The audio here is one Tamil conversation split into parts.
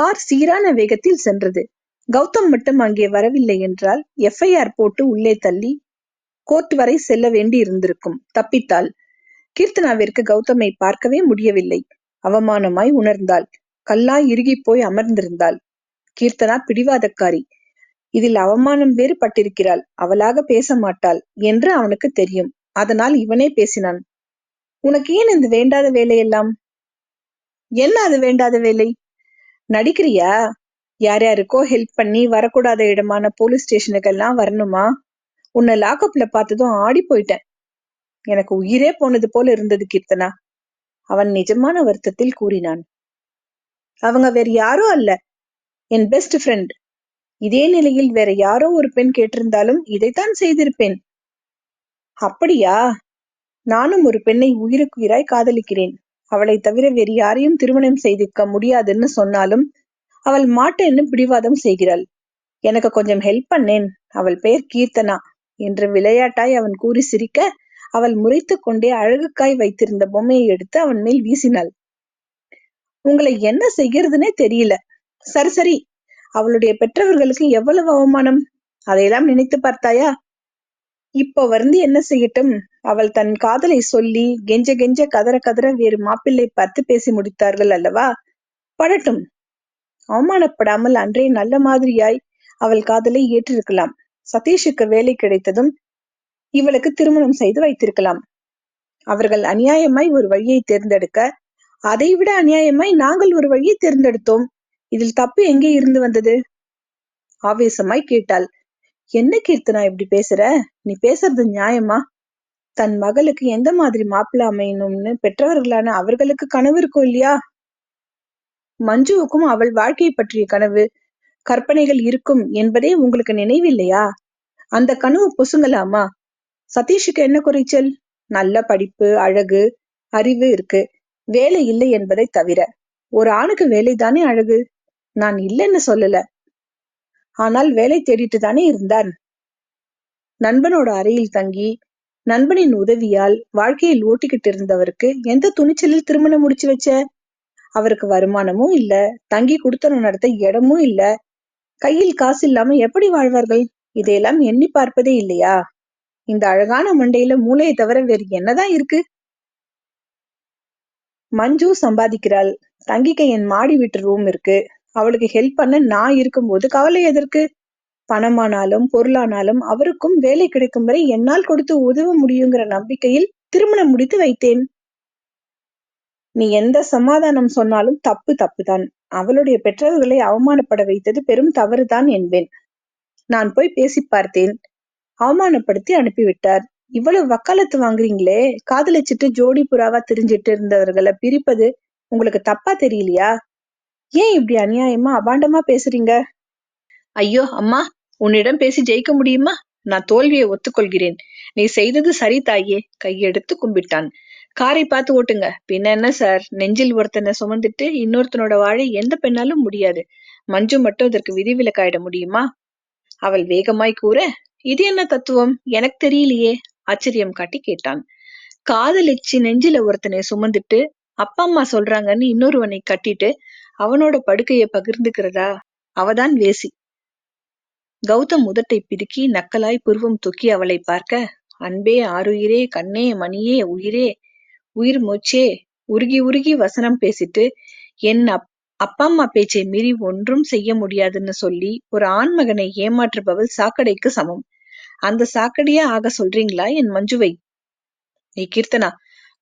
கார் சீரான வேகத்தில் சென்றது. கௌதம் மட்டும் அங்கே வரவில்லை என்றால் எஃப்ஐஆர் போட்டு உள்ளே தள்ளி கோர்ட் வரை செல்ல வேண்டி இருந்திருக்கும் தப்பித்தாள் கீர்த்தனாவிற்கு கௌதமை பார்க்கவே முடியவில்லை. அவமானமாய் உணர்ந்தாள். கல்லாய் இறுகி போய் அமர்ந்திருந்தாள். கீர்த்தனா பிடிவாதக்காரி. இதில் அவமானம் வேறு பட்டிருக்கிறாள் அவளாக பேச மாட்டாள் என்று அவனுக்கு தெரியும். அதனால் இவனே பேசினான். உனக்கு ஏன் இந்த வேண்டாத வேலையெல்லாம்? என்ன அது வேண்டாத வேலை? நடிக்கிறியா? யார் யாருக்கோ ஹெல்ப் பண்ணி வரக்கூடாத இடமான போலீஸ் ஸ்டேஷனுக்கெல்லாம் வரணுமா? உன்னை லாக்அப்ல பார்த்ததும் ஆடி போயிட்டேன். எனக்கு உயிரே போனது போல இருந்தது கீர்த்தனா. அவன் நிஜமான வருத்தத்தில் கூறினான். அவங்க வேற யாரோ அல்ல. என் பெஸ்ட் ஃப்ரெண்ட் இதே நிலையில் வேற யாரோ ஒரு பெண் கேட்டிருந்தாலும் இதைத்தான் செய்திருப்பேன். அப்படியா? நானும் ஒரு பெண்ணை உயிருக்குயிராய் காதலிக்கிறேன். அவளை தவிர வேறு யாரையும் திருமணம் செய்திருக்க முடியாதுன்னு சொன்னாலும் அவள் மாட்டேன்னு பிடிவாதம் செய்கிறாள். எனக்கு கொஞ்சம் ஹெல்ப் பண்ணேன். அவள் பெயர் கீர்த்தனா என்று விளையாட்டாய் அவன் கூறி சிரிக்க அவள் முறைத்து கொண்டே அழகுக்காய் வைத்திருந்த பொம்மையை எடுத்து அவன் மேல் வீசினாள். உங்களை என்ன செய்கிறதுனே தெரியல. சரி சரி. அவளுடைய பெற்றவர்களுக்கு எவ்வளவு அவமானம்? அதையெல்லாம் நினைத்து பார்த்தாயா? இப்போ வந்து என்ன செய்யட்டும்? அவள் தன் காதலை சொல்லி கெஞ்ச கெஞ்ச கதற கதற வேறு மாப்பிள்ளை பார்த்து பேசி முடித்தார்கள் அல்லவா? படட்டும். அவமானப்படாமல் அன்றே நல்ல மாதிரியாய் அவள் காதலை ஏற்றிருக்கலாம். சதீஷுக்கு வேலை கிடைத்ததும் இவளுக்கு திருமணம் செய்து வைத்திருக்கலாம். அவர்கள் அநியாயமாய் ஒரு வழியை தேர்ந்தெடுக்க அதைவிட அநியாயமாய் நாங்கள் ஒரு வழியை தேர்ந்தெடுத்தோம். இதில் தப்பு எங்கே இருந்து வந்தது? ஆவேசமாய் கேட்டாள். என்ன கீர்த்தனா இப்படி பேசுற? நீ பேசுறது நியாயமா? தன் மகளுக்கு எந்த மாதிரி மாப்பிள்ள அமையணும்னு பெற்றவர்களான அவர்களுக்கு கனவு இருக்கும் இல்லையா? மஞ்சுவுக்கும் அவள் வாழ்க்கையை பற்றிய கனவு கற்பனைகள் இருக்கும் என்பதே உங்களுக்கு நினைவில்லையா? அந்த கனவு பொசுங்கலாமா? சதீஷுக்கு என்ன குறைச்சல்? நல்ல படிப்பு அழகு அறிவு இருக்கு. வேலை இல்லை என்பதை தவிர. ஒரு ஆணுக்கு வேலைதானே அழகு? நான் இல்லைன்னு சொல்லல. ஆனால் வேலை தேடிட்டு தானே இருந்தான். நண்பனோட அறையில் தங்கி நண்பனின் உதவியால் வாழ்க்கையில் ஓட்டிக்கிட்டு இருந்தவருக்கு எந்த துணிச்சலில் திருமணம் முடிச்சு வச்ச? அவருக்கு வருமானமும் இல்ல தங்கி குடுத்தனம் நடத்த இடமும் இல்ல. கையில் காசு இல்லாம எப்படி வாழ்வார்கள்? இதையெல்லாம் எண்ணி பார்ப்பதே இல்லையா? இந்த அழகான மண்டையில மூளையை தவிர வேறு என்னதான் இருக்கு? மஞ்சு சம்பாதிக்கிறாள். தங்கிக்க என் மாடி வீட்டு ரூம் இருக்கு. அவளுக்கு ஹெல்ப் பண்ண நான் இருக்கும்போது கவலை எதற்கு? பணமானாலும் பொருளானாலும் அவருக்கும் வேலை கிடைக்கும் வரை என்னால் கொடுத்து உதவ முடியுங்கிற நம்பிக்கையில் திருமணம் முடித்து வைத்தேன். நீ எந்த சமாதானம் சொன்னாலும் தப்பு தப்புதான். அவளுடைய பெற்றோர்களை அவமானப்பட வைத்தது பெரும் தவறுதான் என்பேன். நான் போய் பேசி பார்த்தேன். அவமானப்படுத்தி அனுப்பிவிட்டார். இவ்வளவு வக்காலத்து வாங்குறீங்களே? காதலிச்சிட்டு ஜோடி புறாவா தெரிஞ்சிட்டு இருந்தவர்களை பிரிப்பது உங்களுக்கு தப்பா தெரியலையா? ஏன் இப்படி அநியாயமா அபாண்டமா பேசுறீங்க? ஐயோ அம்மா உன்னிடம் பேசி ஜெயிக்க முடியுமா? நான் தோல்வியை ஒத்துக்கொள்கிறேன். நீ செய்தது சரி தாயே கையெடுத்து கும்பிட்டான். காரை பார்த்து ஓட்டுங்க. பின்ன என்ன சார்? நெஞ்சில் ஒருத்தனை சுமந்துட்டு இன்னொருத்தனோட வாழை எந்த பெண்ணாலும் முடியாது. மஞ்சு மட்டும் இதற்கு விதிவிலக்காயிட முடியுமா? அவள் வேகமாய் கூற இது என்ன தத்துவம்? எனக்கு தெரியலையே. ஆச்சரியம் காட்டி கேட்டான். காதலிச்சு நெஞ்சில ஒருத்தனை சுமந்துட்டு அப்பா அம்மா சொல்றாங்கன்னு இன்னொருவனை கட்டிட்டு அவனோட படுக்கைய பகிர்ந்துக்கிறதா? அவதான் வேசி. கௌதம் முதட்டை பிதுக்கி நக்கலாய் புருவம் தூக்கி அவளை பார்க்க அன்பே ஆறுயிரே கண்ணே மணியே உயிரே உயிர் மூச்சே உருகி உருகி வசனம் பேசிட்டு என் அப் அப்பா அம்மா பேச்சை மீறி ஒன்றும் செய்ய முடியாதுன்னு சொல்லி ஒரு ஆண்மகனை ஏமாற்றுபவள் சாக்கடைக்கு சமம். அந்த சாக்கடையே ஆக சொல்றீங்களா என் மஞ்சுவை? நீ கீர்த்தனா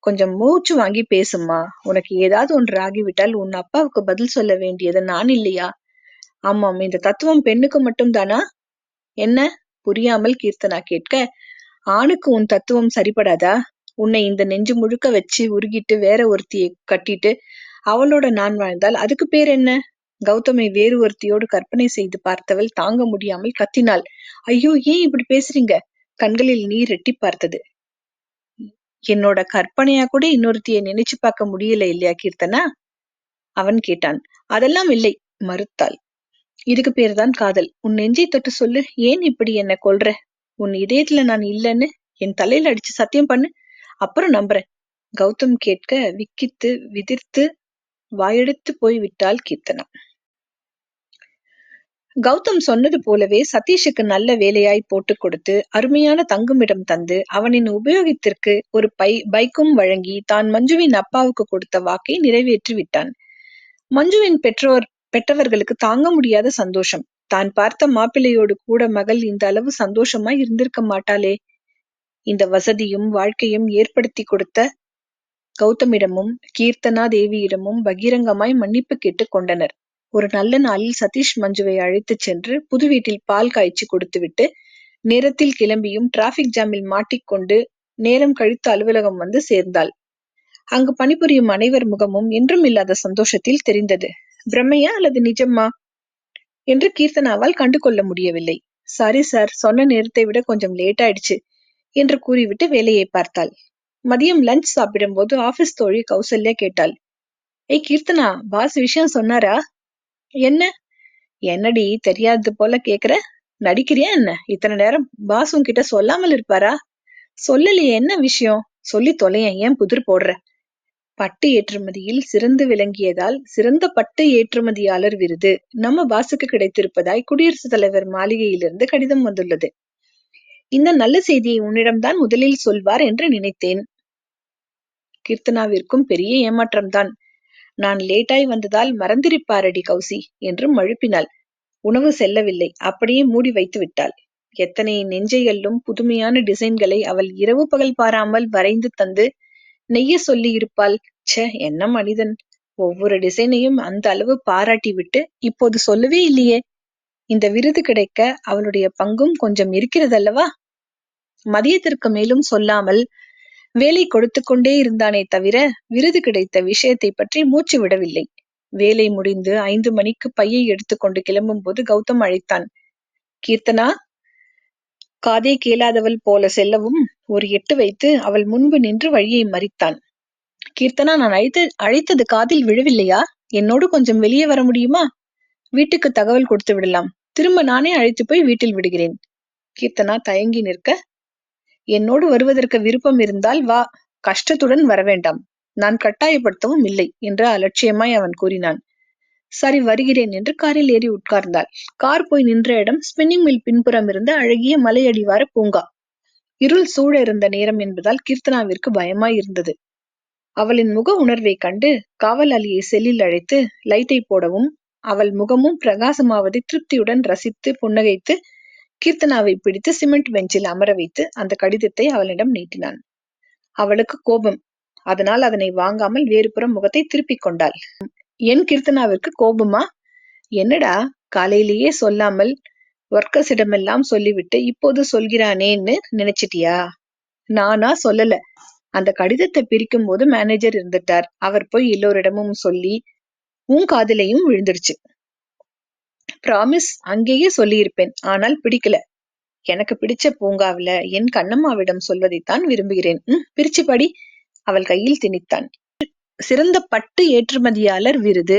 கொஞ்சம் மூச்சு வாங்கி பேசும்மா. உனக்கு ஏதாவது ஒன்று ஆகிவிட்டால் உன் அப்பாவுக்கு பதில் சொல்ல வேண்டியது நான் இல்லையா? ஆமாம் இந்த தத்துவம் பெண்ணுக்கு மட்டும் தானா என்ன? புரியாமல் கீர்த்தனா கேட்க ஆணுக்கு உன் தத்துவம் சரிபடாதா? உன்னை இந்த நெஞ்சு முழுக்க வச்சு உருகிட்டு வேற ஒருத்தியை கட்டிட்டு அவளோட நான் வாழ்ந்தால் அதுக்கு பேர் என்ன? கௌதமை வேறு ஒருத்தியோடு கற்பனை செய்து பார்த்தவள் தாங்க முடியாமல் கத்தினாள். ஐயோ ஏன் இப்படி பேசுறீங்க? கண்களில் நீர் எட்டிப் பார்த்தது. என்னோட கற்பனையா கூட இன்னொருத்தியை நினைச்சு பார்க்க முடியல இல்லையா கீர்த்தனா? அவன் கேட்டான். அதெல்லாம் இல்லை மறுத்தாள். இதுக்கு பேர்தான் காதல். உன் நெஞ்சை தொட்டு சொல்லு ஏன் இப்படி என்ன கொல்ற? உன் இதயத்துல நான் இல்லைன்னு என் தலையில அடிச்சு சத்தியம் பண்ணு அப்புறம் நம்புறேன். கௌதம் கேட்க விக்கித்து விதிர்த்து வாயெடுத்து போய் விட்டாள் கீர்த்தனா. கௌதம் சொன்னது போலவே சதீஷுக்கு நல்ல வேலையாய் போட்டுக் கொடுத்து அருமையான தங்குமிடம் தந்து அவனின் உபயோகத்திற்கு ஒரு பை பைக்கும் வழங்கி தான் மஞ்சுவின் அப்பாவுக்கு கொடுத்த வாக்கை நிறைவேற்றி விட்டான் மஞ்சுவின் பெற்றோர் பெற்றவர்களுக்கு தாங்க முடியாத சந்தோஷம். தான் பார்த்த மாப்பிள்ளையோடு கூட மகள் இந்த அளவு சந்தோஷமா இருந்திருக்க மாட்டாளே. இந்த வசதியும் வாழ்க்கையும் ஏற்படுத்தி கொடுத்த கௌதமிடமும் கீர்த்தனா தேவியிடமும் பகிரங்கமாய் மன்னிப்பு கேட்டுக் கொண்டனர். ஒரு நல்ல நாளில் சதீஷ் மஞ்சுவை அழைத்துச் சென்று புது வீட்டில் பால் காய்ச்சி கொடுத்துவிட்டு நேரத்தில் கிளம்பியும் டிராபிக் ஜாமில் மாட்டிக்கொண்டு நேரம் கழித்து அலுவலகம் வந்து சேர்ந்தாள். அங்கு பணிபுரியும் அனைவர் முகமும் என்றும் இல்லாத சந்தோஷத்தில் தெரிந்தது. பிரம்மையா அல்லது நிஜமா என்று கீர்த்தனாவால் கண்டு கொள்ள முடியவில்லை. சாரி சார் சொன்ன நேரத்தை விட கொஞ்சம் லேட் ஆயிடுச்சு என்று கூறிவிட்டு வேலையை பார்த்தாள். மதியம் லஞ்ச் சாப்பிடும் போது ஆபீஸ் தோழி கௌசல்யா கேட்டாள். ஏய் கீர்த்தனா பாஸ் விஷயம் சொன்னாரா? என்ன? என்னடி தெரியாதது போல கேக்குற? நடிக்கிறியா என்ன? இத்தனை நேரம் பாஸ் உன்கிட்ட சொல்லாமல் இருப்பாரா? சொல்லலையே என்ன விஷயம்? சொல்லி தொலையன். ஏன் புதிர் போடுற? பட்டு ஏற்றுமதியில் சிறந்து விளங்கியதால் சிறந்த பட்டு ஏற்றுமதியாளர் விருது நம்ம பாசுக்கு கிடைத்திருப்பதாய் குடியரசுத் தலைவர் மாளிகையிலிருந்து கடிதம் வந்துள்ளது. இந்த நல்ல செய்தியை உன்னிடம்தான் முதலில் சொல்வார் என்று நினைத்தேன். கீர்த்தனாவிற்கும் பெரிய ஏமாற்றம்தான். நான் லேட்டாய் வந்ததால் மறந்திருப்பாரடி கௌசி என்று மழுப்பினாள். உணவு செல்லவில்லை அப்படியே மூடி வைத்து விட்டாள். எத்தனை நெஞ்சையல்லும் புதுமையான டிசைன்களை அவள் இரவு பகல் பாராமல் வரைந்து தந்து நெய்ய சொல்லி இருப்பாள். ச்ச என்ன மனிதன்? ஒவ்வொரு டிசைனையும் அந்த அளவு பாராட்டி விட்டு இப்போது சொல்லவே இல்லையே. இந்த விருது கிடைக்க அவளுடைய பங்கும் கொஞ்சம் இருக்கிறதல்லவா? மதியத்திற்கு மேலும் சொல்லாமல் வேலை கொடுத்து கொண்டே இருந்தானே தவிர விருது கிடைத்த விஷயத்தை பற்றி மூச்சு விடவில்லை. வேலை முடிந்து ஐந்து மணிக்கு பையை எடுத்துக்கொண்டு கிளம்பும் போது கௌதம் அழைத்தான். கீர்த்தனா காதே கேளாதவள் போல செல்லவும் ஒரு எட்டு வைத்து அவள் முன்பு நின்று வழியை மறித்தான். கீர்த்தனா நான் அழைத்து அழைத்தது காதில் விழவில்லையா? என்னோடு கொஞ்சம் வெளியே வர முடியுமா? வீட்டுக்கு தகவல் கொடுத்து விடலாம். திரும்ப நானே அழைத்து போய் வீட்டில் விடுகிறேன். கீர்த்தனா தயங்கி நிற்க என்னோடு வருவதற்கு விருப்பம் இருந்தால் வா கஷ்டத்துடன் வரவேண்டாம் நான் கட்டாயப்படுத்தவும் இல்லை என்று அலட்சியமாய் அவன் கூறினான். சரி வருகிறேன் என்று காரில் ஏறி உட்கார்ந்தாள். கார் போய் நின்ற இடம் ஸ்பின்னிங் மில் பின்புறம் இருந்த அழகிய மலையடிவார பூங்கா. இருள் சூழ இருந்த நேரம் என்பதால் கீர்த்தனாவிற்கு பயமாய் இருந்தது அவளின் முக உணர்வை கண்டு காவலாளியை செல்லில் அழைத்து லைட்டை போடவும் அவள் முகமும் பிரகாசமாவதை திருப்தியுடன் ரசித்து புன்னகைத்து கீர்த்தனாவை பிடித்து சிமெண்ட் பெஞ்சில் அமர வைத்து அந்த கடிதத்தை அவளிடம் நீட்டினான். அவளுக்கு கோபம். அதனால் அதனை வாங்காமல் வேறுபுறம் முகத்தை திருப்பிக் கொண்டாள். என் கீர்த்தனாவிற்கு கோபமா? என்னடா? காலையிலேயே சொல்லாமல் ஒர்க்கர்ஸிடமெல்லாம் சொல்லிவிட்டு இப்போது சொல்கிறானேன்னு நினைச்சிட்டியா? நானா சொல்லல. அந்த கடிதத்தை பிரிக்கும் போது மேனேஜர் இருந்துட்டார். அவர் போய் எல்லோரிடமும் சொல்லி உன் காதலையும் விழுந்துருச்சு. ப்ராமிஸ் அங்கேயே சொல்லியிருப்பேன். ஆனால் பிடிக்கல. எனக்கு பிடிச்ச பூங்காவில என் கண்ணம்மாவிடம் சொல்வதைத்தான் விரும்புகிறேன். உம் பிரிச்சு படி. அவள் கையில் திணித்தான். சிறந்த பட்டு ஏற்றுமதியாளர் விருது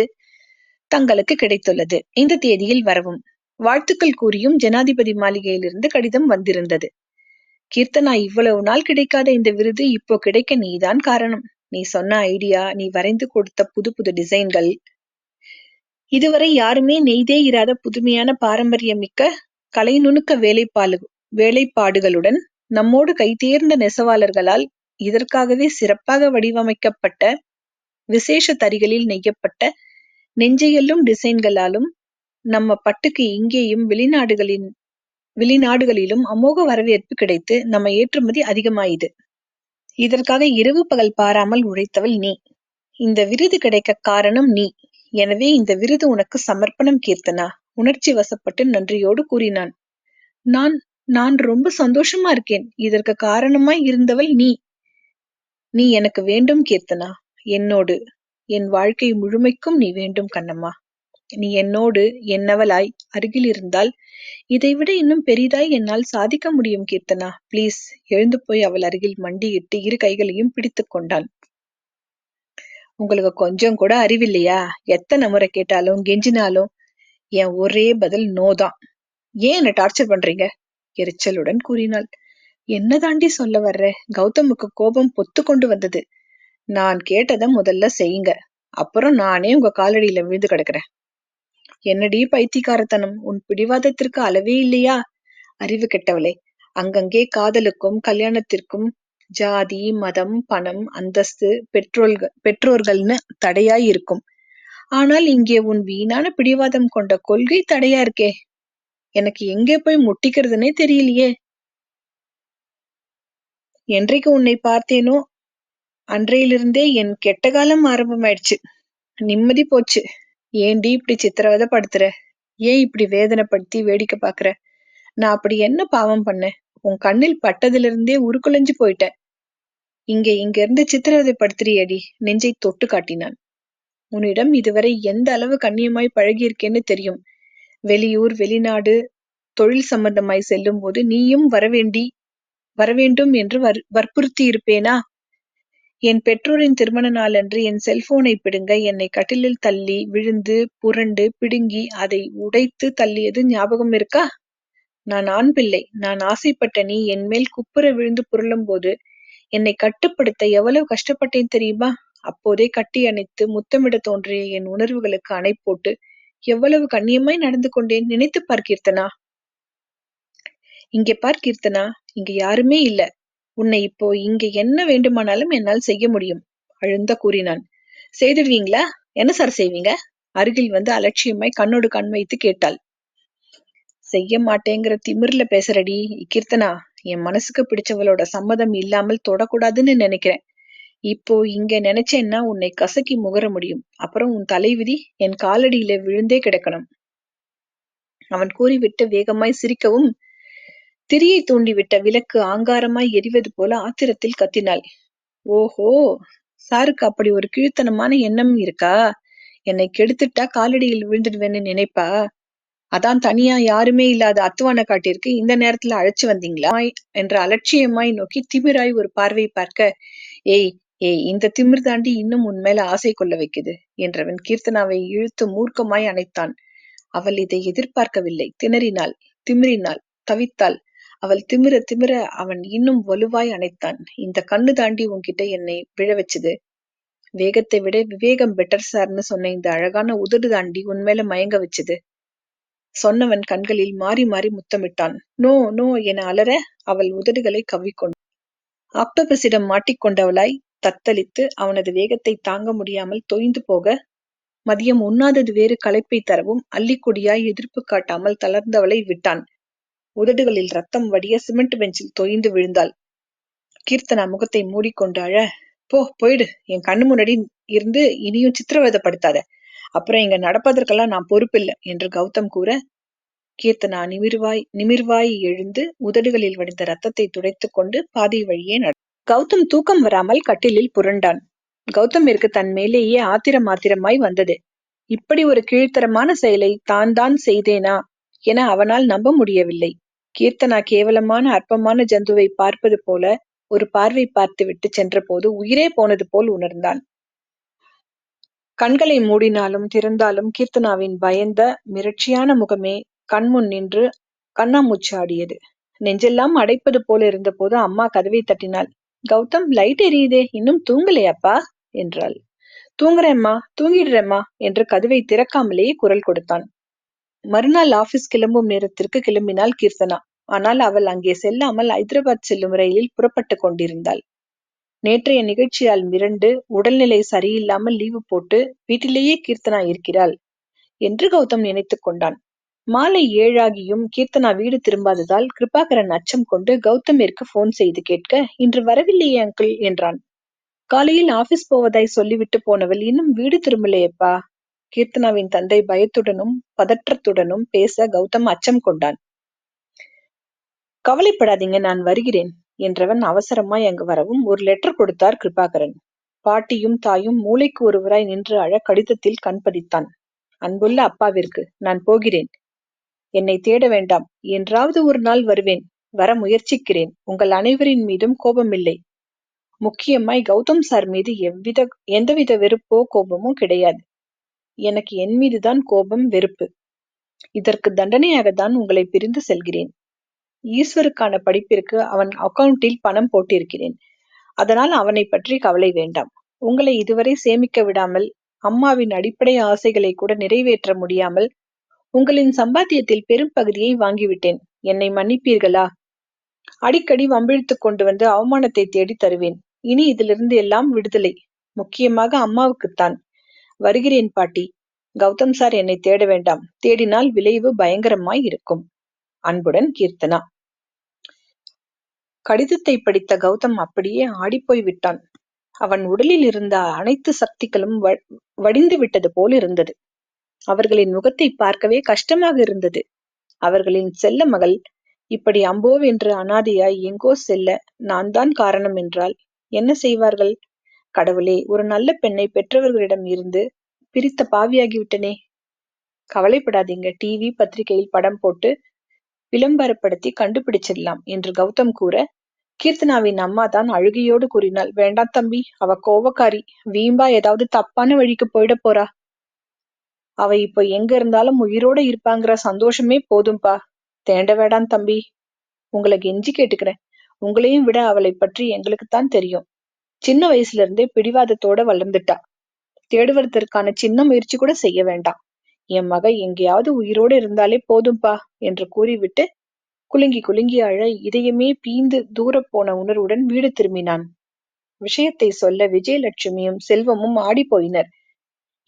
தங்களுக்கு கிடைத்துள்ளது. இந்த தேதியில் வரவும். வாழ்த்துக்கள் கூறியும் ஜனாதிபதி மாளிகையிலிருந்து கடிதம் வந்திருந்தது. கீர்த்தனா இவ்வளவு நாள் கிடைக்காத இந்த விருது இப்போ கிடைக்க நீதான் காரணம். நீ சொன்ன ஐடியா நீ வரைந்து கொடுத்த புது புது டிசைன்கள். இதுவரை யாருமே நெய்தே இராத புதுமையான பாரம்பரியமிக்க கலை நுணுக்க வேலைப்பாடு வேலைப்பாடுகளுடன் நம்மோடு கைதேர்ந்த நெசவாளர்களால் இதற்காகவே சிறப்பாக வடிவமைக்கப்பட்ட விசேஷ தறிகளில் நெய்யப்பட்ட நெஞ்சையெல்லும் டிசைன்களாலும் நம்ம பட்டுக்கு இங்கேயும் வெளிநாடுகளின் வெளிநாடுகளிலும் அமோக வரவேற்பு கிடைத்து நம்ம ஏற்றுமதி அதிகமாயுது. இதற்காக இரவு பகல் பாராமல் உழைத்தவள் நீ. இந்த விருது கிடைக்க காரணம் நீ. எனவே இந்த விருது உனக்கு சமர்ப்பணம் கீர்த்தனா. உணர்ச்சி வசப்பட்டு நன்றியோடு கூறினான். நான் நான் ரொம்ப சந்தோஷமா இருக்கேன். இதற்கு காரணமாய் இருந்தவள் நீ. நீ எனக்கு வேண்டும் கீர்த்தனா. என்னோடு என் வாழ்க்கை முழுமைக்கும் நீ வேண்டும் கண்ணம்மா. நீ என்னோடு என்னவளாய்? அருகில் இருந்தால் இதைவிட இன்னும் பெரிதாய் என்னால் சாதிக்க முடியும் கீர்த்தனா. ப்ளீஸ். எழுந்து போய் அவள் அருகில் மண்டியிட்டு இரு கைகளையும் பிடித்துக் கொண்டான் உங்களுக்கு கொஞ்சம் கூட அறிவில்லையா? எத்தனை முறை கேட்டாலும் கெஞ்சினாலும் என் ஒரே பதில் நோதான் ஏன் என்ன டார்ச்சர் பண்றீங்க? எரிச்சலுடன் கூறினாள். என்ன தாண்டி சொல்ல வர்ற? கௌதமுக்கு கோபம் பொத்து கொண்டு வந்தது. நான் கேட்டதை முதல்ல செய்யுங்க. அப்புறம் நானே உங்க காலடியில விழுந்து கிடக்குறேன். என்னடி பைத்தியக்காரத்தனம்? உன் பிடிவாதத்திற்கு அளவே இல்லையா? அறிவு கெட்டவளே அங்கங்கே காதலுக்கும் கல்யாணத்திற்கும் ஜாதி மதம் பணம் அந்தஸ்து பெற்றோர்கள் பெற்றோர்கள்னு தடையாய் இருக்கும். ஆனால் இங்கே உன் வீணான பிடிவாதம் கொண்ட கொள்கை தடையா இருக்கே? எனக்கு எங்கே போய் முட்டிக்கிறதுனே தெரியலையே. என்றைக்கு உன்னை பார்த்தேனோ அன்றையிலிருந்தே என் கெட்ட காலம் ஆரம்பமாயிடுச்சு. நிம்மதி போச்சு. ஏண்டி இப்படி சித்திரவதை படுத்துற ஏன் இப்படி வேதனைப்படுத்தி வேடிக்கை பாக்குற நான் அப்படி என்ன பாவம் பண்ணேன்? உன் கண்ணில் பட்டதுல இருந்தே உருக்குலைஞ்சு போயிட்டேன். இங்க இங்க இருந்து சித்திரவதை படுத்துறியடி நெஞ்சை தொட்டு காட்டினான். உன்னிடம் இதுவரை எந்த அளவு கண்ணியமாய் பழகியிருக்கேன்னு தெரியும். வெளியூர் வெளிநாடு தொழில் சம்பந்தமாய் செல்லும் போது நீயும் வரவேண்டி வரவேண்டும் என்று வற்புறுத்தி இருப்பேனா என் பெற்றோரின் திருமண நாளன்று என் செல்போனை பிடுங்க என்னை கட்டிலில் தள்ளி விழுந்து புரண்டு பிடுங்கி அதை உடைத்து தள்ளியது ஞாபகம் இருக்கா? நான் ஆண் பிள்ளை. நான் ஆசைப்பட்ட நீ என் மேல் குப்புற விழுந்து புரளும் போது என்னை கட்டுப்படுத்த எவ்வளவு கஷ்டப்பட்டேன் தெரியுமா? அப்போதே கட்டி அணைத்து முத்தமிட தோன்றிய என் உணர்வுகளுக்கு அணை போட்டு எவ்வளவு கண்ணியமாய் நடந்து கொண்டேன் நினைத்து பார் கீர்த்தனா இங்கே பார் கீர்த்தனா இங்க யாருமே இல்ல. உன்னை இப்போ இங்க என்ன வேண்டுமானாலும் என்னால் செய்ய முடியும் அழுந்த கூறினான். செய்திடுவீங்களா? என்ன சார் செய்வீங்க? அருகில் வந்து அலட்சியமாய் கண்ணோடு கண் வைத்து கேட்டாள். செய்ய மாட்டேங்கிற திமிர்ல பேசுறடி கீர்த்தனா என் மனசுக்கு பிடிச்சவளோட சம்மதம் இல்லாமல் தொடக்கூடாதுன்னு நினைக்கிறேன். இப்போ இங்க நினைச்சேன்னா உன்னை கசக்கி முகர முடியும். அப்புறம் உன் தலைவிதி என் காலடியில விழுந்தே கிடக்கணும். அவன் கூறிவிட்டு வேகமாய் சிரிக்கவும் திரியை தூண்டிவிட்ட விளக்கு ஆங்காரமாய் எரிவது போல ஆத்திரத்தில் கத்தினாள். ஓஹோ சாருக்கு அப்படி ஒரு கீழ்த்தனமான எண்ணம் இருக்கா? என்னை கெடுத்துட்டா காலடியில் விழுந்துடுவேன்னு நினைப்பா? அதான் தனியா யாருமே இல்லாத அத்துவான காட்டிற்கு இந்த நேரத்துல அழைச்சு வந்தீங்களா? என்ற அலட்சியமாய் நோக்கி திமிராய் ஒரு பார்வை பார்க்க ஏய் ஏய் இந்த திமிர் தாண்டி இன்னும் உன் மேல ஆசை கொள்ள வைக்குது என்றவன் கீர்த்தனாவை இழுத்து மூர்க்கமாய் அணைத்தான். அவள் இதை எதிர்பார்க்கவில்லை. திணறினாள் திமிரினாள் தவித்தாள். அவள் திமிர திமிர அவன் இன்னும் வலுவாய் அணைத்தான். இந்த கண்ணு தாண்டி உன்கிட்ட என்னை விழ வச்சது. வேகத்தை விட விவேகம் பெட்டர் சார்னு சொன்ன இந்த அழகான உதடு தாண்டி உன் மேல மயங்க வச்சது. சொன்னவன் கண்களில் மாறி மாறி முத்தமிட்டான். நோ நோ என அலற அவள் உதடுகளை கவ்விக்கொண்டு ஆக்டோபஸிடம் மாட்டிக்கொண்டவளாய் தத்தளித்து அவனது வேகத்தை தாங்க முடியாமல் தொய்ந்து போக மதியம் உண்ணாதது வேறு களைப்பை தரவும் அள்ளிக்கொடியாய் எதிர்ப்பு காட்டாமல் தளர்ந்தவளை விட்டான். உதடுகளில் ரத்தம் வடிய சிமெண்ட் பெஞ்சில் தொய்ந்து விழுந்தாள். கீர்த்தனா முகத்தை மூடிக்கொண்டு அழ போ போயிடு. என் கண்ணு முன்னாடி இருந்து இனியும் சித்திரவதைப்படுத்தாத. அப்புறம் இங்க நடப்பதற்கெல்லாம் நான் பொறுப்பில்லை என்று கௌதம் கூற கீர்த்தனா நிமிர்வாய் நிமிர்வாய் எழுந்து உதடுகளில் வடிந்த ரத்தத்தை துடைத்துக் கொண்டு பாதை வழியே நட கௌதம் தூக்கம் வராமல் கட்டிலில் புரண்டான். கௌதமிற்கு தன் மேலேயே ஆத்திரம் ஆத்திரமாய் வந்தது. இப்படி ஒரு கீழ்த்தரமான செயலை தான் தான் செய்தேனா? என அவனால் நம்ப முடியவில்லை. கீர்த்தனா கேவலமான அற்பமான ஜந்துவை பார்ப்பது போல ஒரு பார்வை பார்த்துவிட்டுச் சென்றபோது உயிரே போனது போல் உணர்ந்தான். கண்களை மூடினாலும் திறந்தாலும் கீர்த்தனாவின் பயந்த மிரட்சியான முகமே கண்முன் நின்று கண்ணாமூச்சாடியது நெஞ்செல்லாம் அடைப்பது போல இருந்தபோது அம்மா கதவை தட்டினாள். கௌதம் லைட் எரியுதே இன்னும் தூங்கலையாப்பா என்றாள். தூங்குறேம்மா தூங்கிடுறேம்மா என்று கதவை திறக்காமலேயே குரல் கொடுத்தான். மறுநாள் ஆபீஸ் கிளம்பும் நேரத்திற்கு கிளம்பினாள் கீர்த்தனா. ஆனால் அவள் அங்கே செல்லாமல் ஐதராபாத் செல்லும் ரயிலில் புறப்பட்டு கொண்டிருந்தாள். நேற்றைய நிகழ்ச்சியால் மிரண்டு உடல்நிலை சரியில்லாமல் லீவு போட்டு வீட்டிலேயே கீர்த்தனா இருக்கிறாள் என்று கௌதம் நினைத்துக் கொண்டான். மாலை ஏழாகியும் கீர்த்தனா வீடு திரும்பாததால் கிருபாகரன் அச்சம் கொண்டு கௌதமிற்கு போன் செய்து கேட்க இன்று வரவில்லையே அங்கிள் என்றான். காலையில் ஆபீஸ் போவதாய் சொல்லிவிட்டு போனவள் இன்னும் வீடு திரும்பலையப்பா கீர்த்தனாவின் தந்தை பயத்துடனும் பதற்றத்துடனும் பேச கௌதம் அச்சம் கொண்டான். கவலைப்படாதீங்க நான் வருகிறேன் என்றவன் அவசரமாய் அங்கு வரவும் ஒரு லெட்டர் கொடுத்தார் கிருபாகரன். பாட்டியும் தாயும் மூளைக்கு ஒருவராய் நின்று அழ கடிதத்தில் கண் பதித்தான். அன்புள்ள அப்பாவிற்கு நான் போகிறேன். என்னை தேட வேண்டாம் என்றாவது ஒரு நாள் வருவேன் வர முயற்சிக்கிறேன் உங்கள் அனைவரின் மீதும் கோபமில்லை. முக்கியமாய் கௌதம் சார் மீது எவ்வித எந்தவித வெறுப்போ கோபமோ கிடையாது. எனக்கு என் மீதுதான் கோபம் வெறுப்பு. இதற்கு தண்டனையாகத்தான் உங்களை பிரிந்து செல்கிறேன். ஈஸ்வருக்கான படிப்பிற்கு அவன் அக்கவுண்டில் பணம் போட்டிருக்கிறேன். அதனால் அவனை பற்றி கவலை வேண்டாம். உங்களை இதுவரை சேமிக்க விடாமல் அம்மாவின் அடிப்படை ஆசைகளை கூட நிறைவேற்ற முடியாமல் உங்களின் சம்பாத்தியத்தில் பெரும் பகுதியை வாங்கிவிட்டேன். என்னை மன்னிப்பீர்களா? அடிக்கடி வம்பிழுத்துக் கொண்டு வந்து அவமானத்தை தேடி தருவேன். இனி இதிலிருந்து எல்லாம் விடுதலை. முக்கியமாக அம்மாவுக்குத்தான். வருகிறேன் பாட்டி. கௌதம் சார் என்னை தேட வேண்டாம். தேடினால் விளைவு பயங்கரமாய் இருக்கும். அன்புடன் கீர்த்தனா. கடிதத்தை படித்த கௌதம் அப்படியே ஆடிப்போய் விட்டான். அவன் உடலில் இருந்த அனைத்து சக்திகளும் வடிந்து விட்டது போல் இருந்தது. அவர்களின் முகத்தை பார்க்கவே கஷ்டமாக இருந்தது. அவர்களின் செல்ல மகள் இப்படி அம்போவென்று அனாதையாய் எங்கோ செல்ல நான் தான் காரணம் என்றால் என்ன செய்வார்கள்? கடவுளே ஒரு நல்ல பெண்ணை பெற்றவர்களிடம் இருந்து பிரித்த பாவியாகிவிட்டனே. கவலைப்படாதீங்க டிவி பத்திரிகையில் படம் போட்டு விளம்பரப்படுத்தி கண்டுபிடிச்சிடலாம் என்று கௌதம் கூற கீர்த்தனாவின் அம்மா தான் அழுகையோடு கூறினாள் வேண்டாம் தம்பி அவ கோவக்காரி வீம்பா ஏதாவது தப்பான வழிக்கு போயிட போறா. அவ இப்ப எங்க இருந்தாலும் உயிரோட இருப்பாங்கிற சந்தோஷமே போதும்பா. தேண்ட வேடாம் தம்பி. உங்களை கெஞ்சி கேட்டுக்கிறேன். உங்களையும் விட அவளை பற்றி எங்களுக்குத்தான் தெரியும். சின்ன வயசுல இருந்தே பிடிவாதத்தோட வளர்ந்துட்டா. தேடுவதற்கான சின்ன முயற்சி கூட செய்ய வேண்டாம். என் மக எங்கேயாவது உயிரோடு இருந்தாலே போதும்பா என்று கூறிவிட்டு குலுங்கி குலுங்கி அழ இதயமே பீந்து தூரப் போன உணர்வுடன் வீடு திரும்பினான். விஷயத்தை சொல்ல விஜயலட்சுமியும் செல்வமும் ஆடி போயினர்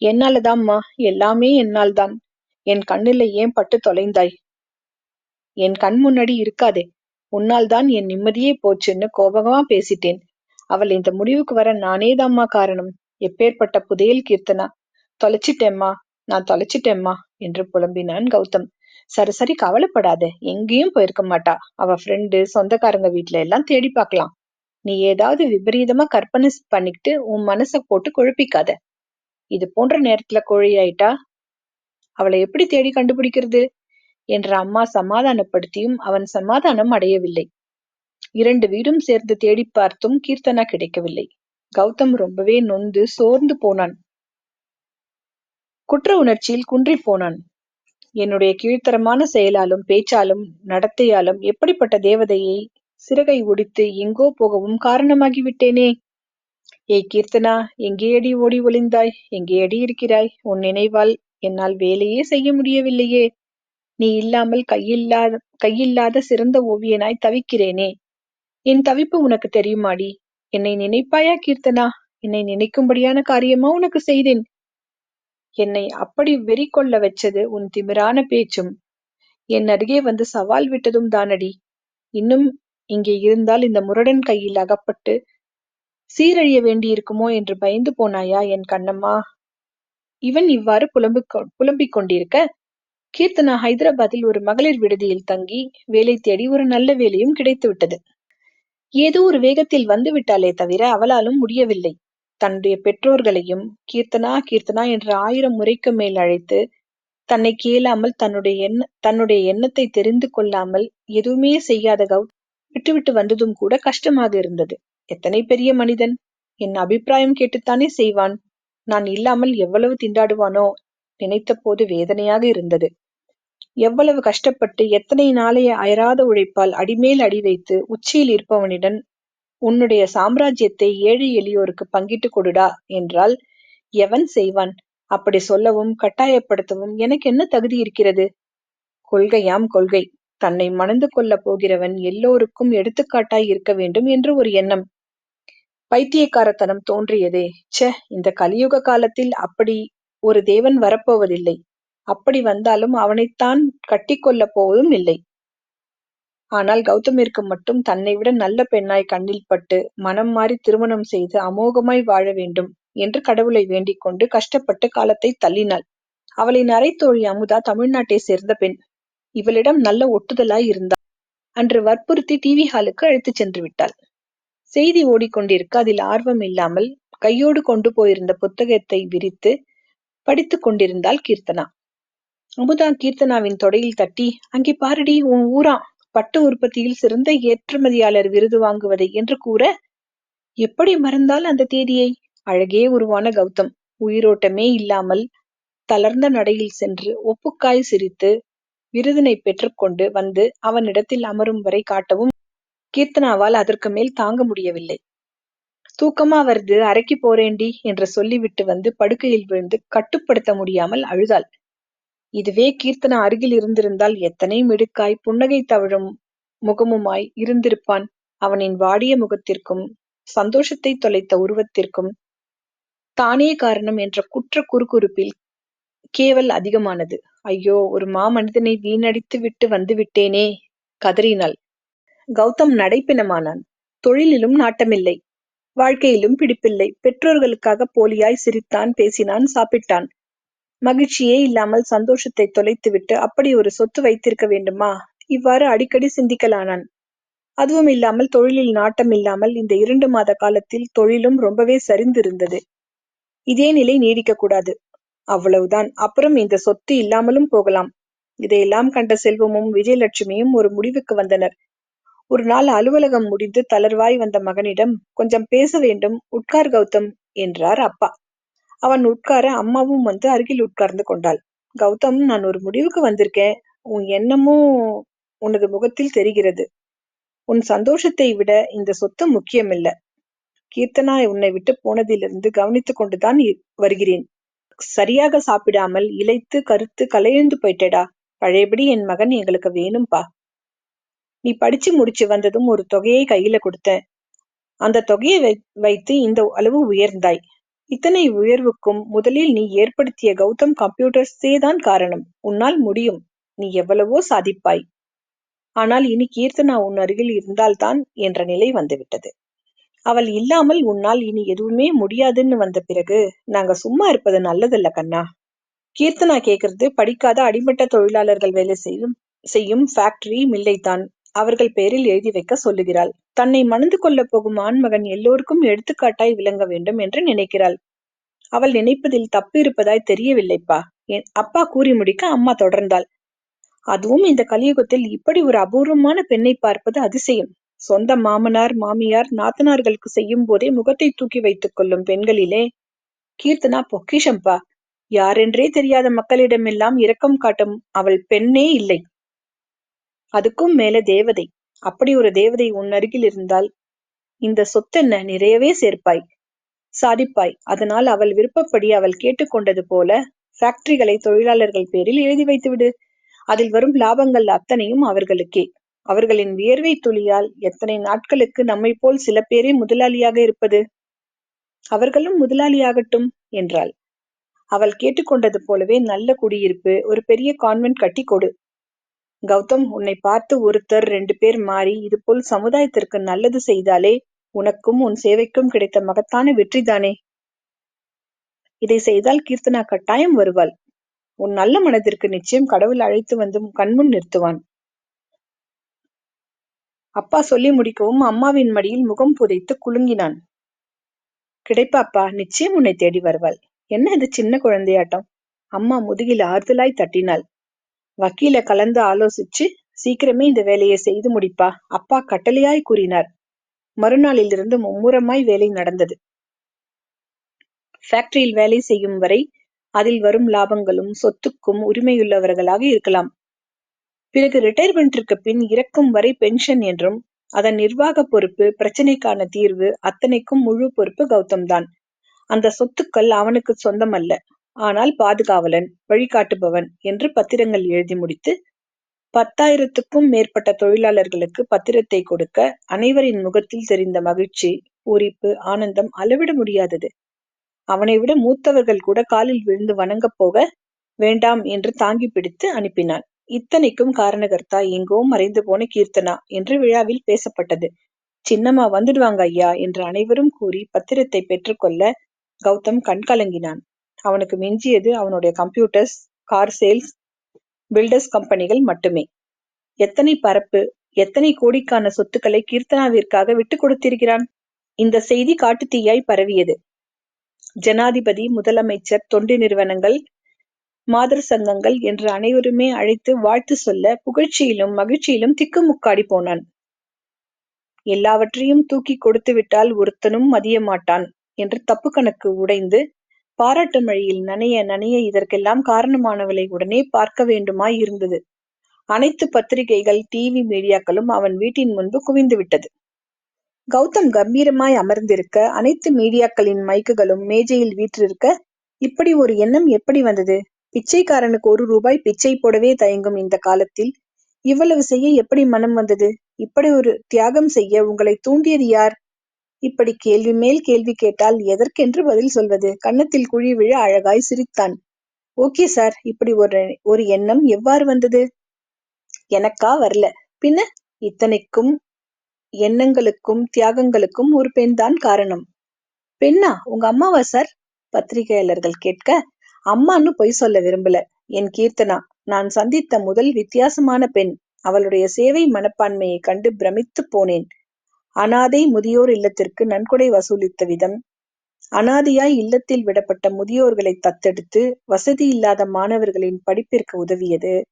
என்னாலதாம்மா எல்லாமே என்னால்தான். என் கண்ணுல ஏன் பட்டு தொலைந்தாய்? என் கண் முன்னாடி இருக்காதே. உன்னால்தான் என் நிம்மதியே போச்சுன்னு கோபமா பேசிட்டேன். அவள் இந்த முடிவுக்கு வர நானேதாம்மா காரணம்? எப்பேற்பட்ட புதையல் கீர்த்தனா? தொலைச்சிட்டேம்மா நான் தொலைச்சிட்டேம்மா என்று புலம்பினான் கௌதம். சரி சரி கவலைப்படாத எங்கேயும் போயிருக்க மாட்டா. அவ ஃப்ரெண்டு சொந்தக்காரங்க வீட்டுல எல்லாம் தேடி பார்க்கலாம். நீ ஏதாவது விபரீதமா கற்பனை பண்ணிக்கிட்டு உன் மனச போட்டு குழப்பிக்காத. இது போன்ற நேரத்துல கோழியாயிட்டா? அவளை எப்படி தேடி கண்டுபிடிக்கிறது? என்ற அம்மா சமாதானப்படுத்தியும் அவன் சமாதானம் அடையவில்லை. இரண்டு வீடும் சேர்ந்து தேடி பார்த்தும் கீர்த்தனா கிடைக்கவில்லை. கௌதம் ரொம்பவே நொந்து சோர்ந்து போனான். குற்ற உணர்ச்சியில் குன்றி போனான். என்னுடைய கீழ்த்தரமான செயலாலும் பேச்சாலும் நடத்தையாலும் எப்படிப்பட்ட தேவதையை சிறகை ஒடித்து எங்கோ போகவும் காரணமாகிவிட்டேனே? ஏய் கீர்த்தனா எங்கேயடி ஓடி ஒளிந்தாய்? எங்கேயடி இருக்கிறாய்? உன் நினைவால் என்னால் வேலையே செய்ய முடியவில்லையே. நீ இல்லாமல் கையில்லாத கையில்லாத சிறந்த ஓவியனாய் தவிக்கிறேனே. என் தவிப்பு உனக்கு தெரியுமாடி? என்னை நினைப்பாயா கீர்த்தனா? என்னை நினைக்கும்படியான காரியமா உனக்கு செய்தேன்? என்னை அப்படி வெறி கொள்ள வச்சது உன் திமிரான பேச்சும். என் அருகே வந்து சவால் விட்டதும் தானடி. இன்னும் இங்கே இருந்தால் இந்த முரடன் கையில் அகப்பட்டு சீரழிய வேண்டியிருக்குமோ என்று பயந்து போனாயா என் கண்ணம்மா? இவன் இவ்வாறு புலம்பிக் புலம்பிக் கொண்டிருக்க கீர்த்தனா ஹைதராபாத்தில் ஒரு மகளிர் விடுதியில் தங்கி வேலை தேடி ஒரு நல்ல வேலையும் கிடைத்து விட்டது ஏதோ ஒரு வேகத்தில் வந்து விட்டாலே தவிர அவளாலும் முடியவில்லை. தன்னுடைய பெற்றோர்களையும் கீர்த்தனா கீர்த்தனா என்று ஆயிரம் முறைக்கு மேல் அழைத்து தன்னை கேளாமல் தன்னுடைய எண்ண தன்னுடைய எண்ணத்தை தெரிந்து கொள்ளாமல் எதுவுமே செய்யாத கௌ விட்டுவிட்டு வந்ததும் கூட கஷ்டமாக இருந்தது. எத்தனை பெரிய மனிதன்? என் அபிப்பிராயம் கேட்டுத்தானே செய்வான். நான் இல்லாமல் எவ்வளவு திண்டாடுவானோ? நினைத்த போது வேதனையாக இருந்தது. எவ்வளவு கஷ்டப்பட்டு எத்தனை நாளைய அயராத உழைப்பால் அடிமேல் அடி வைத்து உச்சியில் இருப்பவனிடம் உன்னுடைய சாம்ராஜ்யத்தை ஏழை எளியோருக்கு பங்கிட்டு கொடுடா என்றால் எவன் செய்வான்? அப்படி சொல்லவும் கட்டாயப்படுத்தவும் எனக்கு என்ன தகுதி இருக்கிறது? கொள்கையாம் கொள்கை. தன்னை மணந்து கொள்ளப் போகிறவன் எல்லோருக்கும் எடுத்துக்காட்டாய் இருக்க வேண்டும் என்று ஒரு எண்ணம். பைத்தியக்காரத்தனம் தோன்றியதே. ச்ச இந்த கலியுக காலத்தில் அப்படி ஒரு தேவன் வரப்போவதில்லை. அப்படி வந்தாலும் அவனைத்தான் கட்டிக்கொள்ளப் போவதும் இல்லை. ஆனால் கௌதமிற்கு மட்டும் தன்னைவிட நல்ல பெண்ணாய் கண்ணில் பட்டு மனம் மாறி திருமணம் செய்து அமோகமாய் வாழ வேண்டும் என்று கடவுளை வேண்டிக் கொண்டு கஷ்டப்பட்டு காலத்தை தள்ளினாள். அவளின் நரைத்தோழி அமுதா தமிழ்நாட்டை சேர்ந்த பெண். இவளிடம் நல்ல ஒட்டுதலாய் இருந்தாள். அன்று வற்புறுத்தி டிவி ஹாலுக்கு அழைத்துச் சென்று விட்டாள். செய்தி ஓடிக்கொண்டிருக்க அதில் ஆர்வம் இல்லாமல் கையோடு கொண்டு போயிருந்த புத்தகத்தை விரித்து படித்துக் கொண்டிருந்தாள் கீர்த்தனா. அமுதா கீர்த்தனாவின் தொடையில் தட்டி அங்கே பாரடி உன் ஊரா? பட்டு உற்பத்தியில் சிறந்த ஏற்றுமதியாளர் விருது வாங்குவதை என்று கூற எப்படி மறந்தால் அந்த தேதியை? அழகே உருவான கௌதம். உயிரோட்டமே இல்லாமல் தளர்ந்த நடையில் சென்று ஒப்புக்காய் சிரித்து விருதினை பெற்றுக்கொண்டு வந்து அவனிடத்தில் அமரும் வரை காட்டவும் கீர்த்தனாவால் அதற்கு மேல் தாங்க முடியவில்லை. தூக்கமா வருது அரைக்கி போறேண்டி என்று சொல்லிவிட்டு வந்து படுக்கையில் விழுந்து கட்டுப்படுத்த முடியாமல் அழுதாள். இதுவே கீர்த்தனா அருகில் இருந்திருந்தால் எத்தனை மிடுக்காய் புன்னகை தவழும் முகமுமாய் இருந்திருப்பான் அவனின் வாடிய முகத்திற்கும் சந்தோஷத்தை தொலைத்த உருவத்திற்கும். தானே காரணம் என்ற குற்ற குறுகுறுப்பில் கேவல் அதிகமானது. ஐயோ ஒரு மாமனிதனை வீணடித்து விட்டு வந்து விட்டேனே. கதறினாள். கௌதம் நடைப்பினமானான் தொழிலிலும் நாட்டமில்லை. வாழ்க்கையிலும் பிடிப்பில்லை. பெற்றோர்களுக்காக போலியாய் சிரித்தான் பேசினான் சாப்பிட்டான். மகிழ்ச்சியே இல்லாமல் சந்தோஷத்தை தொலைத்துவிட்டு அப்படி ஒரு சொத்து வைத்திருக்க வேண்டுமா? இவ்வாறு அடிக்கடி சிந்திக்கலானான். அதுவும் இல்லாமல் தொழிலில் நாட்டம் இல்லாமல் இந்த இரண்டு மாத காலத்தில் தொழிலும் ரொம்பவே சரிந்திருந்தது. இதே நிலை நீடிக்கக்கூடாது. அவ்வளவுதான். அப்புறம் இந்த சொத்து இல்லாமலும் போகலாம். இதையெல்லாம் கண்ட செல்வமும் விஜயலட்சுமியும் ஒரு முடிவுக்கு வந்தனர். ஒரு நாள் அலுவலகம் முடிந்து தளர்வாய் வந்த மகனிடம் கொஞ்சம் பேச வேண்டும். உட்கார் கௌதம் என்றார் அப்பா. அவன் உட்கார அம்மாவும் வந்து அருகில் உட்கார்ந்து கொண்டாள். கௌதம் நான் ஒரு முடிவுக்கு வந்திருக்கேன். உன் எண்ணமும் உனது முகத்தில் தெரிகிறது. உன் சந்தோஷத்தை விட இந்த சொத்து முக்கியமில்ல. கீர்த்தனா உன்னை விட்டு போனதிலிருந்து கவனித்துக் கொண்டுதான் வருகிறேன். சரியாக சாப்பிடாமல் இழைத்து கருத்து கலையெழுந்து போயிட்டடா. பழையபடி என் மகன் எங்களுக்கு வேணும்பா. நீ படிச்சு முடிச்சு வந்ததும் ஒரு தொகையை கையில கொடுத்தேன். அந்த தொகையை வைத்து இந்த அளவு உயர்ந்தாய். இத்தனை உயர்வுக்கும் முதலில் நீ ஏற்படுத்திய கௌதம் கம்ப்யூட்டர்ஸே தான் காரணம். உன்னால் முடியும். நீ எவ்வளவோ சாதிப்பாய். ஆனால் இனி கீர்த்தனா உன் அருகில் இருந்தால்தான் என்ற நிலை வந்துவிட்டது. அவள் இல்லாமல் உன்னால் இனி எதுவுமே முடியாதுன்னு வந்த பிறகு நாங்க சும்மா இருப்பது நல்லதல்ல கண்ணா. கீர்த்தனா கேக்குறது படிக்காத அடிமட்ட தொழிலாளர்கள் வேலை செய்யும் செய்யும் ஃபேக்டரி மில்லைத்தான். அவர்கள் பெயரில் எழுதி வைக்க சொல்லுகிறாள். தன்னை மணந்து கொள்ளப் போகும் ஆண்மகன் எல்லோருக்கும் எடுத்துக்காட்டாய் விளங்க வேண்டும் என்று நினைக்கிறாள். அவள் நினைப்பதில் தப்பு இருப்பதாய் தெரியவில்லைப்பா. என் அப்பா கூறி முடிக்க அம்மா தொடர்ந்தாள். அதுவும் இந்த கலியுகத்தில் இப்படி ஒரு அபூர்வமான பெண்ணை பார்ப்பது அதிசயம். சொந்த மாமனார் மாமியார் நாத்தனார்களுக்கு செய்யும் போதே முகத்தை தூக்கி வைத்துக் கொள்ளும் பெண்களிலே கீர்த்தனா பொக்கிஷம்பா. யாரென்றே தெரியாத மக்களிடமெல்லாம் இரக்கம் காட்டும் அவள் பெண்ணே இல்லை. அதுக்கும் மேல தேவதை. அப்படி ஒரு தேவதை உன் அருகில் இருந்தால் இந்த சொத்தென்ன நிறையவே சேர்ப்பாய். சாதிப்பாய். அதனால் அவள் விருப்பப்படி அவள் கேட்டுக்கொண்டது போல ஃபேக்டரிகளை தொழிலாளர்கள் பேரில் எழுதி வைத்துவிடு. அதில் வரும் லாபங்கள் அத்தனையும் அவர்களுக்கே. அவர்களின் வியர்வை துளியால் எத்தனை நாட்களுக்கு நம்மை போல் சில பேரே முதலாளியாக இருப்பது? அவர்களும் முதலாளியாகட்டும் என்றாள். அவள் கேட்டுக்கொண்டது போலவே நல்ல குடியிருப்பு ஒரு பெரிய கான்வென்ட் கட்டி கொடு. கௌதம் உன்னை பார்த்து ஒருத்தர் ரெண்டு பேர் மாறி இதுபோல் சமுதாயத்திற்கு நல்லது செய்தாலே உனக்கும் உன் சேவைக்கும் கிடைத்த மகத்தான வெற்றிதானே இதை செய்தால் கீர்த்தனா கட்டாயம் வருவாள். உன் நல்ல மனதிற்கு நிச்சயம் கடவுள் அழைத்து வந்து கண்முன் நிறுத்துவான். அப்பா சொல்லி முடிக்கவும் அம்மாவின் மடியில் முகம் புதைத்து குலுங்கினான். கிடைப்பாப்பா நிச்சயம் உன்னை தேடி வருவாள். என்ன இது சின்ன குழந்தையாட்டம்? அம்மா முதுகில் ஆறுதலாய் தட்டினாள். வக்கீல கலந்து ஆலோசிச்சு சீக்கிரமே இந்த வேலையை செய்து முடிப்பா அப்பா கட்டளையாய் கூறினார். மறுநாளிலிருந்து மும்முரமாய் வேலை நடந்தது. ஃபேக்டரியில் வேலை செய்யும் வரை அதில் வரும் லாபங்களும் சொத்துக்கும் உரிமையுள்ளவர்களாக இருக்கலாம். பிறகு ரிட்டையர்மெண்ட்டிற்கு பின் இறக்கும் வரை பென்ஷன் என்றும் அதன் நிர்வாக பொறுப்பு பிரச்சனைக்கான தீர்வு அத்தனைக்கும் முழு பொறுப்பு கௌதம் தான் அந்த சொத்துக்கள் அவனுக்கு சொந்தமல்ல. ஆனால் பாதுகாவலன் வழிகாட்டுபவன் என்று பத்திரங்கள் எழுதி முடித்து பத்தாயிரத்துக்கும் மேற்பட்ட தொழிலாளர்களுக்கு பத்திரத்தை கொடுக்க அனைவரின் முகத்தில் தெரிந்த மகிழ்ச்சி பூரிப்பு ஆனந்தம் அளவிட முடியாதது. அவனை விட மூத்தவர்கள் கூட காலில் விழுந்து வணங்கப் போக வேண்டாம் என்று தாங்கி பிடித்து அனுப்பினான். இத்தனைக்கும் காரணகர்த்தா எங்கோ மறைந்து போன கீர்த்தனா என்று விழாவில் பேசப்பட்டது. சின்னம்மா வந்துடுவாங்க ஐயா என்று அனைவரும் கூறி பத்திரத்தை பெற்றுக்கொள்ள கௌதம் கண்கலங்கினான். அவனுக்கு மிஞ்சியது அவனுடைய கம்ப்யூட்டர்ஸ் கார் சேல்ஸ் பில்டர்ஸ் கம்பெனிகள் மட்டுமே. எத்தனை பரப்பு எத்தனை கோடிக்கான சொத்துக்களை கீர்த்தனாவிற்காக விட்டுக் கொடுத்திருக்கிறான்? இந்த செய்தி காட்டுத்தீயாய் பரவியது. ஜனாதிபதி முதலமைச்சர் தொண்டு நிறுவனங்கள் மாதர் சங்கங்கள் என்று அனைவருமே அழைத்து வாழ்த்து சொல்ல புகழ்ச்சியிலும் மகிழ்ச்சியிலும் திக்குமுக்காடி போனான். எல்லாவற்றையும் தூக்கி கொடுத்து விட்டால் ஒருத்தனும் மதிய மாட்டான் என்று தப்பு கணக்கு உடைந்து பாராட்டு மழையில் நனைய நனைய இதற்கெல்லாம் காரணமானவளை உடனே பார்க்க வேண்டுமாய் இருந்தது அனைத்து பத்திரிகைகள் டிவி மீடியாக்களும் அவன் வீட்டின் முன்பு குவிந்து விட்டது. கௌதம் கம்பீரமாய் அமர்ந்திருக்க அனைத்து மீடியாக்களின் மைக்குகளும் மேஜையில் வீற்றிருக்க இப்படி ஒரு எண்ணம் எப்படி வந்தது? பிச்சைக்காரனுக்கு ஒரு ரூபாய் பிச்சை போடவே தயங்கும் இந்த காலத்தில் இவ்வளவு செய்ய எப்படி மனம் வந்தது? இப்படி ஒரு தியாகம் செய்ய உங்களை தூண்டியது யார்? இப்படி கேள்வி மேல் கேள்வி கேட்டால் எதற்கென்று பதில் சொல்வது? கன்னத்தில் குழி விழ அழகாய் சிரித்தான். ஓகே சார் இப்படி ஒரு ஒரு எண்ணம் எவ்வாறு வந்தது? எனக்கா வரல. பின்ன? இத்தனைக்கும் எண்ணங்களுக்கும் தியாகங்களுக்கும் ஒரு பெண்தான் காரணம். பெண்ணா? உங்க அம்மாவா சார்? பத்திரிகையாளர்கள் கேட்க அம்மான்னு பொய் சொல்ல விரும்பல. என் கீர்த்தனா நான் சந்தித்த முதல் வித்தியாசமான பெண். அவளுடைய சேவை மனப்பான்மையை கண்டு பிரமித்து போனேன். அனாதை முதியோர் இல்லத்திற்கு நன்கொடை வசூலித்த விதம். அனாதையாய் இல்லத்தில் விடப்பட்ட முதியோர்களை தத்தெடுத்து வசதி இல்லாத மாணவர்களின் படிப்பிற்கு உதவியது.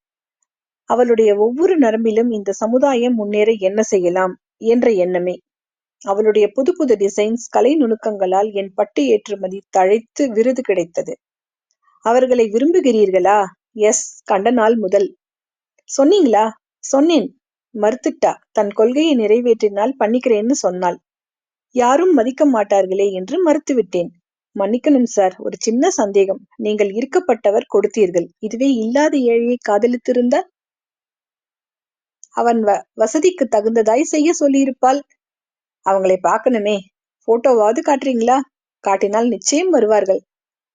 அவளுடைய ஒவ்வொரு நரம்பிலும் இந்த சமுதாயம் முன்னேற என்ன செய்யலாம் என்ற எண்ணமே. அவளுடைய புது புது டிசைன்ஸ் கலை நுணுக்கங்களால் என் பட்டு ஏற்றுமதி தழைத்து விருது கிடைத்தது. அவர்களை விரும்புகிறீர்களா? எஸ் கண்ட நாள் முதல். சொன்னீங்களா? சொன்னேன். மறுத்துட்டா. தன் கொள்கையை நிறைவேற்றினால் பண்ணிக்கிறேன்னு சொன்னாள். யாரும் மதிக்க மாட்டார்களே என்று மறுத்துவிட்டேன். மன்னிக்கணும் சார். ஒரு சின்ன சந்தேகம். நீங்கள் இருக்கப்பட்டவர் கொடுத்தீர்கள். இதுவே இல்லாத ஏழையை காதலித்திருந்தால்? அவன் வ வசதிக்கு தகுந்ததாய் செய்ய சொல்லியிருப்பாள். அவங்களை பார்க்கணுமே. போட்டோவாவது காட்டுறீங்களா? காட்டினால் நிச்சயம் வருவார்கள்.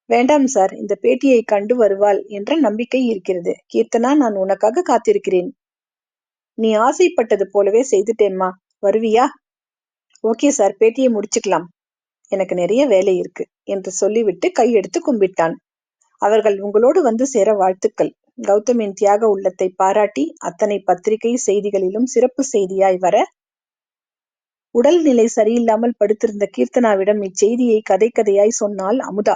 வேண்டாம் சார். இந்த பேட்டியை கண்டு வருவாள் என்ற நம்பிக்கை இருக்கிறது. கீர்த்தனா நான் உனக்காக காத்திருக்கிறேன். நீ ஆசைப்பட்டது போலவே செய்துட்டேன்மா. வருவியா? ஓகே சார் பேட்டியை முடிச்சுக்கலாம். எனக்கு நிறைய வேலை இருக்கு என்று சொல்லிவிட்டு கையெடுத்து கும்பிட்டான். அவர்கள் உங்களோடு வந்து சேர வாழ்த்துக்கள். கௌதமின் தியாக உள்ளத்தை பாராட்டி அத்தனை பத்திரிகை செய்திகளிலும் சிறப்பு செய்தியாய் வர. உடல்நிலை சரியில்லாமல் படுத்திருந்த கீர்த்தனாவிடம் இச்செய்தியை கதை கதையாய் சொன்னாள் அமுதா.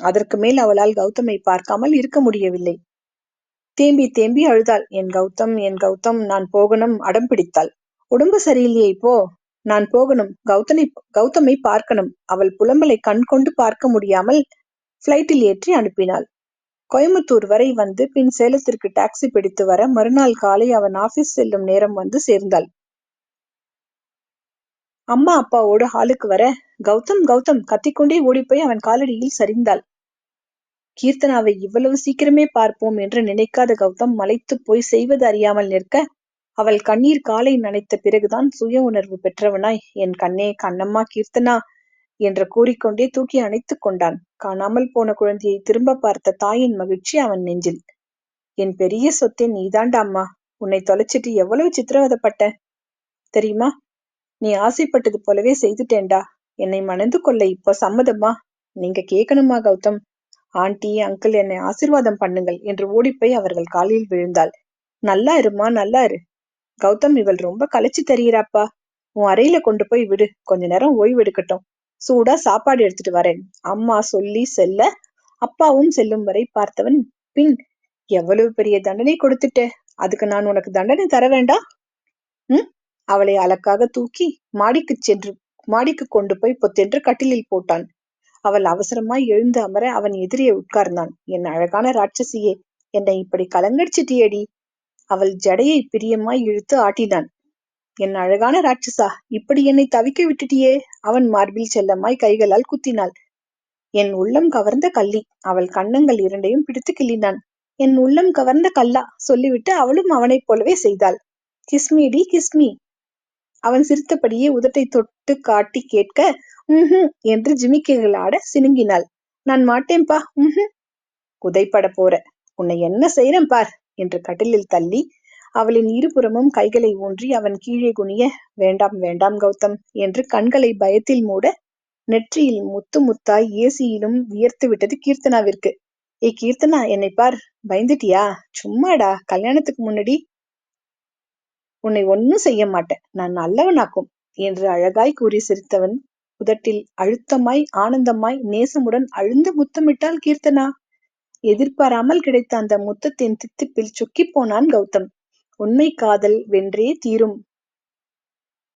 அதற்கு மேல் அவளால் கௌதமை பார்க்காமல் இருக்க முடியவில்லை. தேம்பி தேம்பி அழுதாள். என் கௌதம் என் கௌதம் நான் போகணும். அடம் பிடித்தாள். உடம்பு சரியில்லையே இப்போ? நான் போகணும். கௌதனை கௌதமை பார்க்கணும். அவள் புலம்பலை கண் கொண்டு பார்க்க முடியாமல் பிளைட்டில் ஏற்றி அனுப்பினாள். கோயம்புத்தூர் வரை வந்து பின் சேலத்திற்கு டாக்ஸி பிடித்து வர மறுநாள் காலை அவன் ஆபீஸ் செல்லும் நேரம் வந்து சேர்ந்தாள். அம்மா அப்பாவோடு ஹாலுக்கு வர. கௌதம் கௌதம் கத்திக்கொண்டே ஓடிப்போய் அவன் காலடியில் சரிந்தாள். கீர்த்தனாவை இவ்வளவு சீக்கிரமே பார்ப்போம் என்று நினைக்காத கௌதம் மலைத்து போய் செய்வது அறியாமல் நிற்க அவள் கண்ணீர் காலை நனைத்த பிறகுதான் சுய உணர்வு பெற்றவனாய் என் கண்ணே கண்ணம்மா கீர்த்தனா என்று கூறிக்கொண்டே தூக்கி அணைத்துக் கொண்டான். காணாமல் போன குழந்தையை திரும்ப பார்த்த தாயின் மகிழ்ச்சி அவன் நெஞ்சில். என் பெரிய சொத்தே நீதாண்டா அம்மா. உன்னை தொலைச்சிட்டு எவ்வளவு சித்திரவதப்பட்ட? தெரியுமா? நீ ஆசைப்பட்டது போலவே செய்துட்டேன்டா. என்னை மணந்து கொள்ள இப்போ சம்மதமா நீங்க கேட்கணுமா கௌதம்? ஆண்டி அங்கிள் என்னை ஆசிர்வாதம் பண்ணுங்கள் என்று ஓடிப்போய் அவர்கள் காலில் விழுந்தாள். நல்லா இருமா நல்லா இரு. கௌதம் இவள் ரொம்ப களைச்சு தெரிகிறாப்பா உன் அறையில கொண்டு போய் விடு. கொஞ்ச நேரம் ஓய்வு எடுக்கட்டும். சூடா சாப்பாடு எடுத்துட்டு வரேன். அம்மா சொல்லி செல்ல அப்பாவும் செல்லும் வரை பார்த்தவன் பின் எவ்வளவு பெரிய தண்டனை கொடுத்துட்ட? அதுக்கு நான் உனக்கு தண்டனை தர வேண்டாம் உம் அவளை அலக்காக தூக்கி மாடிக்கு சென்று மாடிக்கு கொண்டு போய் பொத்தென்று கட்டிலில் போட்டான். அவள் அவசரமாய் எழுந்து அமர அவன் எதிரே உட்கார்ந்தான். என் அழகான ராட்சசியே என்னை இப்படி கலங்கடிச்சிட்டியேடி? அவள் ஜடையை பிரியமாய் இழுத்து ஆட்டினான். என் அழகான ராட்சசா இப்படி என்னை தவிக்க விட்டுட்டியே? அவன் மார்பில் செல்லமாய் கைகளால் குத்தினாள். என் உள்ளம் கவர்ந்த கள்ளி. அவள் கன்னங்கள் இரண்டையும் பிடித்து கிள்ளினான். என் உள்ளம் கவர்ந்த கல்லா சொல்லிவிட்டு அவளும் அவனைப் போலவே செய்தாள். கிஸ்மிடி கிஸ்மி அவன் சிரித்தபடியே உதட்டை தொட்டு காட்டி கேட்க உஹும் என்று ஜிமிக்கைகள் ஆட சினுங்கினாள். நான் மாட்டேன்பா உஹும் உதைப்பட போற உன்னை என்ன செய்யறேன் பார் என்று கட்டிலில் தள்ளி அவளின் இருபுறமும் கைகளை ஊன்றி அவன் கீழே குனிய வேண்டாம் வேண்டாம் கௌதம் என்று கண்களை பயத்தில் மூட நெற்றியில் முத்து முத்தாய் ஏசியிலும் வியர்த்து விட்டது கீர்த்தனாவிற்கு. ஏ கீர்த்தனா என்னை பார் பயந்துட்டியா? சும்மாடா கல்யாணத்துக்கு முன்னாடி உன்னை ஒன்னும் செய்ய மாட்டேன். நான் நல்லவனாக்கும் என்று அழகாய் கூறி சிரித்தவன் உதட்டில் அழுத்தமாய் ஆனந்தமாய் நேசமுடன் அழுந்து முத்தமிட்டால் கீர்த்தனா. எதிர்பாராமல் கிடைத்த அந்த முத்தத்தின் தித்திப்பில் சுக்கிப் போனான் கௌதம். உண்மை காதல் வென்றே தீரும்.